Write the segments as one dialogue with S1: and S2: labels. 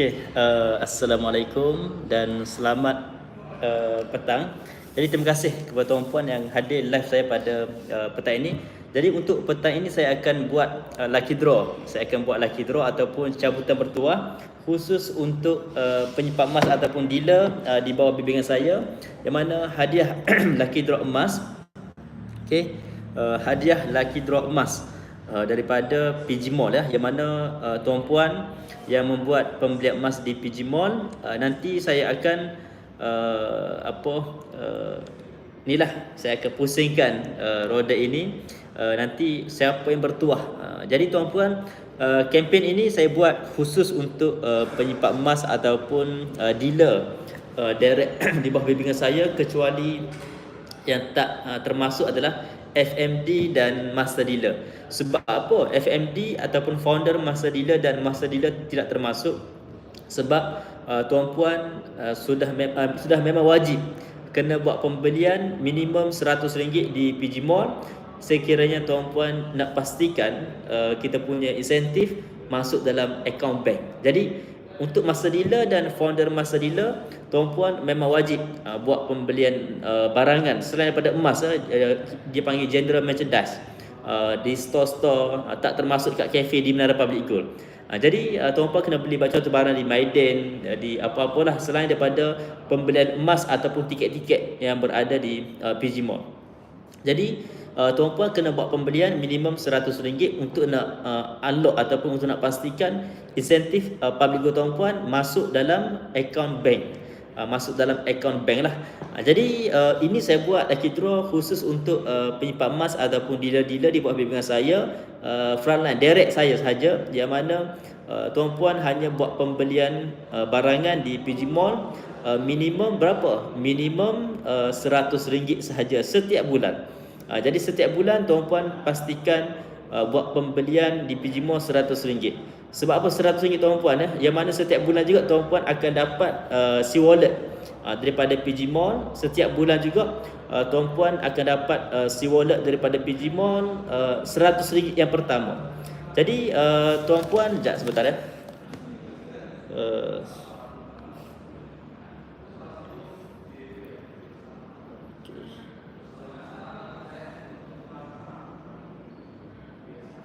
S1: Okey, uh, Assalamualaikum dan selamat uh, petang. Jadi terima kasih kepada tuan-puan yang hadir live saya pada uh, petang ini. Jadi untuk petang ini saya akan buat uh, lucky draw. Saya akan buat lucky draw ataupun cabutan bertuah khusus untuk uh, penyimpan emas ataupun dealer uh, di bawah bimbingan saya yang mana hadiah lucky draw emas. Okey, uh, hadiah lucky draw emas uh, daripada PG Mall ya yang mana uh, tuan-puan yang membuat pembelian emas di PG Mall uh, nanti saya akan uh, apa uh, inilah saya akan pusingkan uh, roda ini. Uh, nanti siapa yang bertuah. Uh, jadi tuan-puan uh, kempen ini saya buat khusus untuk uh, penyimpan emas ataupun uh, dealer uh, direct di bawah bimbingan saya kecuali yang tak uh, termasuk adalah FMD dan master dealer. Sebab apa? FMD ataupun founder master dealer dan master dealer tidak termasuk sebab uh, tuan-puan uh, sudah mem- uh, sudah memang wajib kena buat pembelian minimum RM100 di PG Mall. Sekiranya tuan-puan nak pastikan uh, kita punya insentif masuk dalam account bank. Jadi untuk master dealer dan founder master dealer tuan-puan memang wajib uh, buat pembelian uh, barangan. Selain daripada emas uh, dia panggil general merchandise uh, di store-store uh, tak termasuk kat cafe di Menara Public Gold. Uh, jadi uh, tuan-puan kena beli baca tu barang di Maiden uh, di apa-apalah selain daripada pembelian emas ataupun tiket-tiket yang berada di uh, PG Mall jadi uh, tuan-puan kena buat pembelian minimum RM100 untuk nak uh, unlock ataupun untuk nak pastikan insentif uh, public go tuan-puan masuk dalam account bank. Uh, masuk dalam account bank lah. Uh, jadi uh, ini saya buat lucky draw khusus untuk uh, penyimpan emas ataupun dealer-dealer di bawah bimbingan saya. Uh, frontline direct saya sahaja. Yang mana uh, tuan-puan hanya buat pembelian uh, barangan di PG Mall uh, minimum berapa? Minimum uh, RM100 sahaja setiap bulan Uh, jadi setiap bulan tuan-puan pastikan uh, buat pembelian di PG Mall RM100. Sebab apa RM100 tuan-puan eh? Yang mana setiap bulan juga tuan-puan akan dapat uh, si wallet uh, daripada PG Mall. Setiap bulan juga uh, tuan-puan akan dapat uh, si wallet daripada PG Mall uh, RM100 yang pertama. Jadi uh, tuan-puan, sekejap sebentar ya. Uh,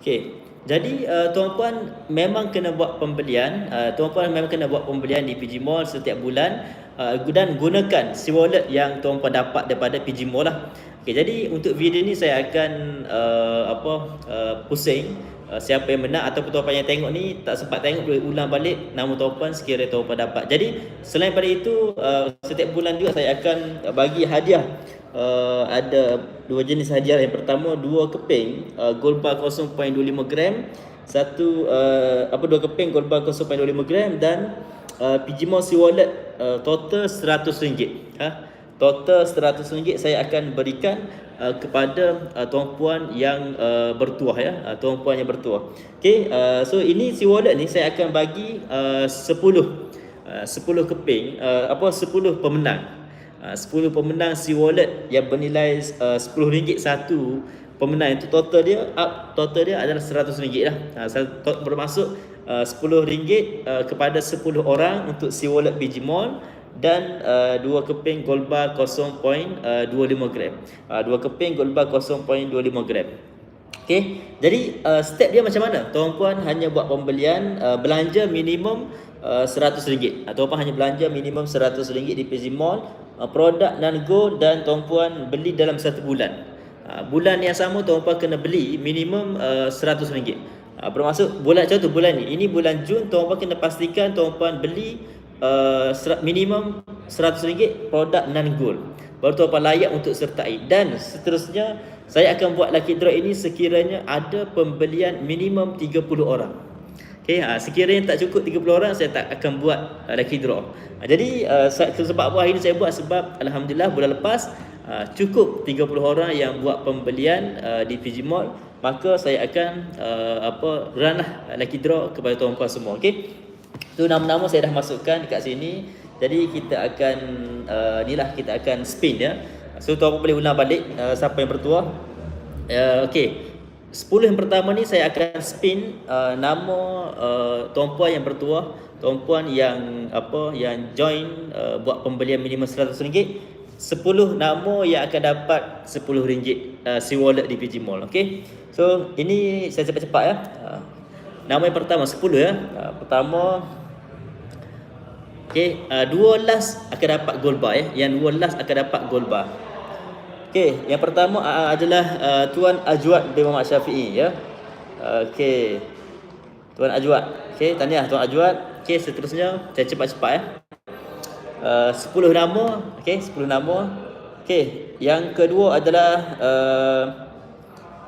S1: Okey. Jadi uh, tuan-puan memang kena buat pembelian, uh, tuan-puan memang kena buat pembelian di PG Mall setiap bulan uh, dan gunakan si wallet yang tuan-puan dapat daripada PG Mall lah. Okey, jadi untuk video ni saya akan uh, apa uh, pusing uh, siapa yang menang ataupun tuan-puan yang tengok ni tak sempat tengok boleh ulang balik nama tuan-puan sekiranya tuan-puan dapat. Jadi selain pada itu uh, setiap bulan juga saya akan bagi hadiah uh, ada dua jenis hadiah yang pertama dua keping uh, gold bar 0.25 gram. Satu uh, apa dua keping gold bar 0.25 gram dan uh, PG si wallet. Uh, total RM100 ha? Total RM100 saya akan berikan uh, kepada uh, tuan-puan yang uh, bertuah ya. Uh, tuan-puan yang bertuah. Okey uh, so ini si wallet ni saya akan bagi uh, 10 uh, 10 keping uh, apa 10 pemenang 10 ah, pemenang si wallet yang bernilai uh, RM10 satu pemenang itu total dia up total dia adalah RM100 lah. Ha, bermaksud uh, RM10 uh, kepada 10 orang untuk si wallet Mall dan uh, dua keping gold bar 0.25 gram. Uh, dua keping gold bar 0.25 gram. Okey. Jadi uh, step dia macam mana? Tuan-puan hanya buat pembelian uh, belanja minimum uh, RM100 atau apa hanya belanja minimum RM100 di PZ Mall uh, produk non gold dan tuan-puan beli dalam satu bulan. Uh, bulan yang sama tuan-puan kena beli minimum uh, RM100. Uh, bermaksud bulan contoh bulan ni. Ini bulan Jun tuan-puan kena pastikan tuan-puan beli uh, minimum RM100 produk non gold. Baru tuan-puan layak untuk sertai dan seterusnya saya akan buat lucky draw ini sekiranya ada pembelian minimum 30 orang. Okay, ha, sekiranya tak cukup 30 orang saya tak akan buat uh, lucky draw. Ha, jadi uh, sebab apa hari ini saya buat sebab alhamdulillah bulan lepas uh, cukup 30 orang yang buat pembelian uh, di PG Mall maka saya akan uh, apa run lah lucky draw kepada tuan-puan semua. Okey. Tu nama-nama saya dah masukkan dekat sini. Jadi kita akan uh, inilah kita akan spin ya. So tuan-puan boleh ulang balik uh, siapa yang bertuah. Uh, okey. 10 yang pertama ni saya akan spin uh, nama uh, tuan puan yang bertuah, tuan puan yang apa yang join uh, buat pembelian minimum RM100 10 nama yang akan dapat RM10 uh, si wallet di PG Mall okey so ini saya cepat-cepat ya. Uh, nama yang pertama 10 ya. Uh, pertama okey uh, dua last akan dapat gold bar ya. Yang dua last akan dapat gold bar okey yang pertama uh, adalah uh, tuan Ajwat bin Muhammad Syafi'i ya. Okey. Tuan Ajwat okey tahniah tuan Ajwat okey seterusnya saya cepat-cepat ya Uh, 10 nama. Okey 10 nama. Okey yang kedua adalah uh,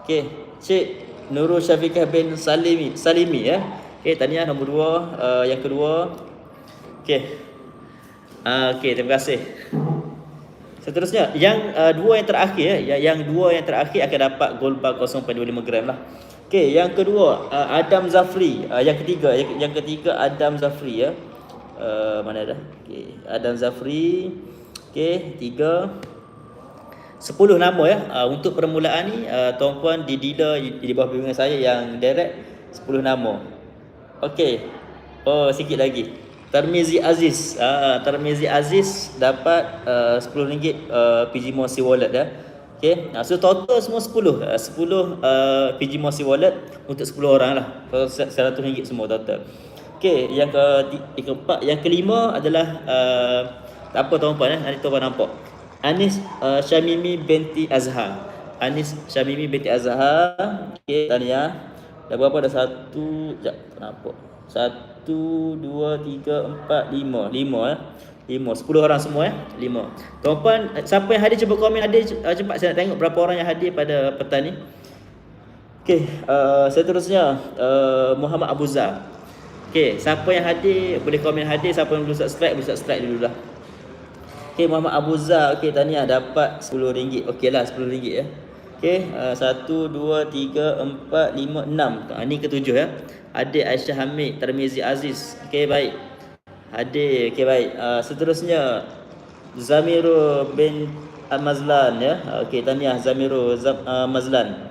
S1: okey Cik Nurul Syafiqah bin Salimi Salimi ya. Okey tahniah nombor 2 uh, yang kedua. Okey. Uh, okey terima kasih seterusnya yang uh, dua yang terakhir ya yang dua yang terakhir akan dapat gold bar 0.25 gram lah okey yang kedua uh, Adam Zafri uh, yang ketiga yang, yang ketiga Adam Zafri ya uh, mana dah? Okey, Adam Zafri. Okey, tiga. Sepuluh nama ya. Uh, untuk permulaan ni uh, tuan-puan di dealer di bawah bimbingan saya yang direct sepuluh nama. Okey. Oh, sikit lagi. Tarmizi Aziz. Ah, uh, Tarmizi Aziz dapat uh, RM10 uh, PG Mosi Wallet dah. Okay, uh, so total semua 10 uh, 10 uh, PG Mosi Wallet untuk 10 orang lah RM100 semua total Okey, yang ke yang keempat, yang kelima adalah uh, tak apa tuan-tuan eh, nanti tuan nampak. Anis uh, Syamimi binti Azhar. Anis Syamimi binti Azhar. Okey, tahniah. Dah berapa dah satu, jap, nampak. Satu, dua, tiga, empat, lima. Lima eh. Lima. Sepuluh orang semua eh. Lima. Tuan-tuan, siapa yang hadir cuba komen hadir uh, cepat saya nak tengok berapa orang yang hadir pada petang ni. Okey, uh, seterusnya uh, Muhammad Abu Zah. Okey, siapa yang hadir boleh komen hadir, siapa yang belum subscribe boleh subscribe dulu lah. Okey, Muhammad Abu Zah, okey tahniah dapat RM10. Okeylah RM10 ya. Okey, uh, 1 2 3 4 5 6. Ah ni ketujuh ya. Adik Aisyah Hamid, Tarmizi Aziz. Okey, baik. Adik, okey baik. Uh, seterusnya Zamiru bin Mazlan ya. Okey, tahniah Zamiru Zam, uh, Mazlan.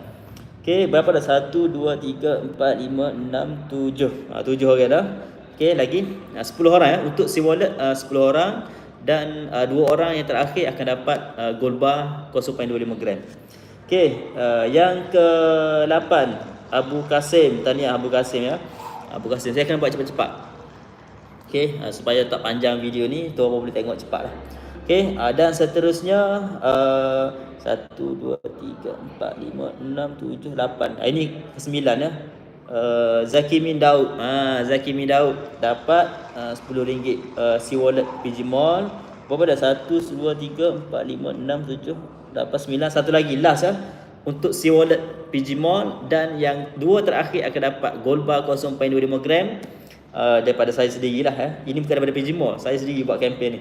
S1: Okey, berapa dah? 1 2 3 4 5 6 7. Ah 7 orang dah. Okey, lagi ah, 10 orang ya untuk si wallet ah, 10 orang dan ah, 2 orang yang terakhir akan dapat ah, gold bar 0.25 gram. Okey, ah, yang ke-8 Abu Kasim, tahniah Abu Kasim ya. Abu Kasim, saya akan buat cepat-cepat. Okey, ah, supaya tak panjang video ni, tuan boleh tengok cepatlah. Okey, ah, dan seterusnya uh, satu, dua, tiga, empat, lima, enam, tujuh, lapan. Ah, ini kesembilan ya. Uh, Zaki Min Daud. Ha, Zaki Min Daud dapat uh, RM10 uh, si wallet PG Mall. Berapa dah? Satu, dua, tiga, empat, lima, enam, tujuh, lapan, sembilan. Satu lagi last ya. Untuk si wallet PG Mall dan yang dua terakhir akan dapat gold bar 0.25 gram uh, daripada saya sendiri lah ya. Ini bukan daripada PG Mall. Saya sendiri buat kempen ni.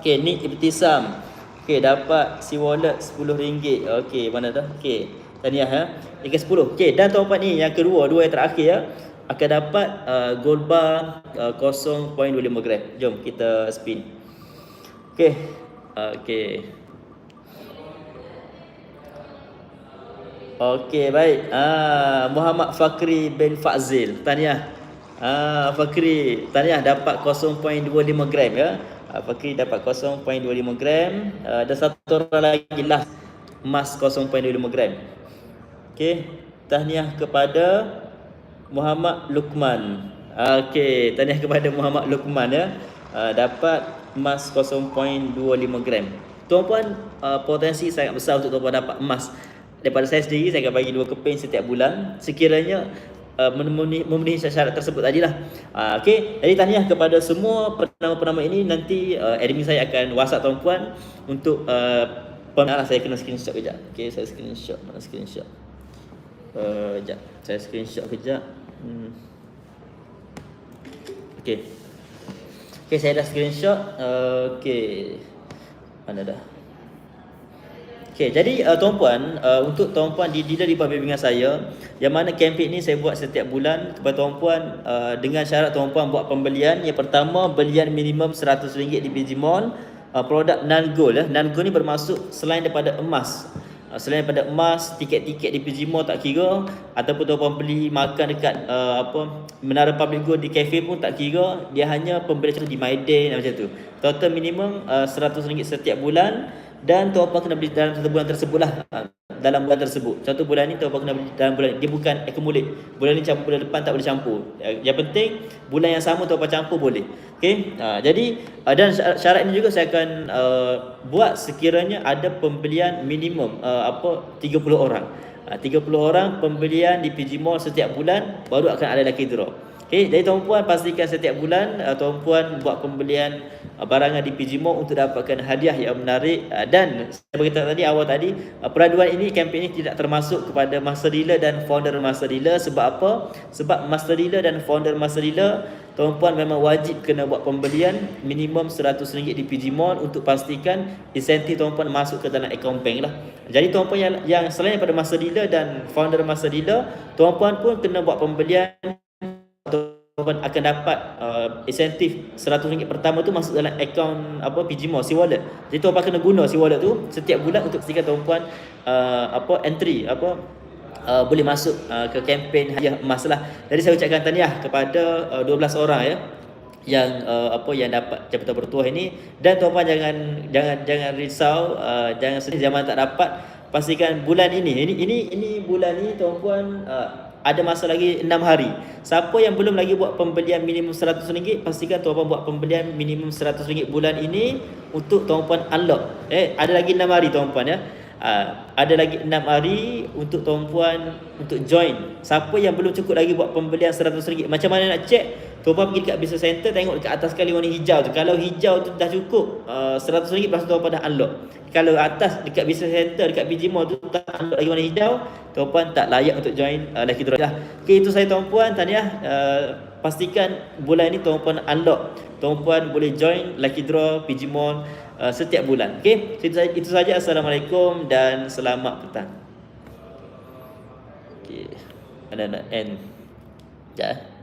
S1: Okay, ni Ibtisam. Okey, dapat si wallet RM10. Okey, mana dah? Okey. Tahniah ya. Yang ke-10. Okey, dan tuan-tuan ni yang kedua, dua yang terakhir ya, akan dapat uh, gold bar uh, 0.25 gram. Jom kita spin. Okey. Uh, okey. Okey, baik. Ah, Muhammad Fakri bin Fazil. Tahniah. Ah, Fakri, tahniah dapat 0.25 gram ya. Uh, Fakri dapat 0.25 gram uh, Dan satu orang lagi lah Emas 0.25 gram Okay Tahniah kepada Muhammad Lukman uh, Okay Tahniah kepada Muhammad Lukman ya uh, Dapat emas 0.25 gram Tuan-puan uh, Potensi sangat besar untuk tuan-puan dapat emas Daripada saya sendiri Saya akan bagi dua keping setiap bulan. Sekiranya Uh, memenuhi, memenuhi syarat tersebut tadi lah uh, okay. Jadi tahniah kepada semua penama-penama ini Nanti uh, admin saya akan whatsapp tuan-puan Untuk uh, Penala saya kena screenshot kejap. Okay saya screenshot. Mana screenshot? Uh, Sekejap Saya screenshot kejap. Hmm. Okay. Okay saya dah screenshot. Uh, Okay. Mana dah Okay, jadi uh, tuan-puan, uh, untuk tuan-puan di di bawah bimbingan saya, yang mana kempen ni saya buat setiap bulan kepada tuan-puan uh, dengan syarat tuan-puan buat pembelian. Yang pertama, belian minimum RM100 di PG Mall, uh, produk non-gold. Eh. Non-gold ni bermaksud selain daripada emas. uh, selain daripada emas, tiket-tiket di PG Mall tak kira ataupun tuan-puan beli makan dekat uh, apa Menara Public Good di kafe pun tak kira, dia hanya pembelian di My Day macam tu. Total minimum uh, RM100 setiap bulan dan tuan-puan kena beli dalam satu bulan tersebut lah uh, dalam bulan tersebut. Contoh bulan ni tuan-puan kena beli dalam bulan dia bukan accumulate. Bulan ni campur bulan depan tak boleh campur. Yang penting bulan yang sama tuan-puan campur boleh. Okey. Ha, jadi uh, dan syarat ini juga saya akan uh, buat sekiranya ada pembelian minimum uh, apa 30 orang. Uh, 30 orang pembelian di PG Mall setiap bulan baru akan ada lucky draw. Okey, jadi tuan-puan pastikan setiap bulan uh, tuan-puan buat pembelian uh, barangan di PG Mall untuk dapatkan hadiah yang menarik uh, dan saya beritahu tadi awal tadi uh, peraduan ini kempen ini tidak termasuk kepada master dealer dan founder master dealer sebab apa? Sebab master dealer dan founder master dealer tuan-puan memang wajib kena buat pembelian minimum RM100 di PG Mall untuk pastikan insentif tuan-puan masuk ke dalam akaun bank lah. Jadi tuan-puan yang, yang selain daripada master dealer dan founder master dealer, tuan-puan pun kena buat pembelian akan dapat uh, insentif RM100 pertama tu masuk dalam akaun apa PGMO si wallet. Jadi tuan kena guna si wallet tu setiap bulan untuk pastikan tuan uh, apa entry apa uh, boleh masuk uh, ke kempen hadiah emas lah. Jadi saya ucapkan tahniah kepada uh, 12 orang ya yang uh, apa yang dapat jabatan bertuah ini dan tuan-tuan jangan jangan jangan risau uh, jangan sedih zaman tak dapat pastikan bulan ini ini ini ini bulan ini tuan-tuan uh, ada masa lagi 6 hari. Siapa yang belum lagi buat pembelian minimum RM100, pastikan tuan-puan buat pembelian minimum RM100 bulan ini untuk tuan-puan unlock. Eh, ada lagi 6 hari tuan-puan ya. Uh, ada lagi 6 hari untuk tuan-puan untuk join. Siapa yang belum cukup lagi buat pembelian RM100, macam mana nak check? Tuan-puan pergi dekat business center tengok dekat atas sekali warna hijau tu. Kalau hijau tu dah cukup uh, RM100 lepas tu tuan-puan dah unlock. Kalau atas dekat business center dekat BG Mall tu tak unlock lagi warna hijau, tuan-puan tak layak untuk join uh, Lucky Draw lah. Okay, itu saya tuan-puan tahniah. Uh, pastikan bulan ni tuan-puan unlock. Tuan-puan boleh join Lucky Draw PG Mall uh, setiap bulan. Okey, itu. Itu saja. Assalamualaikum dan selamat petang. Okey. Ada nak end. Ya.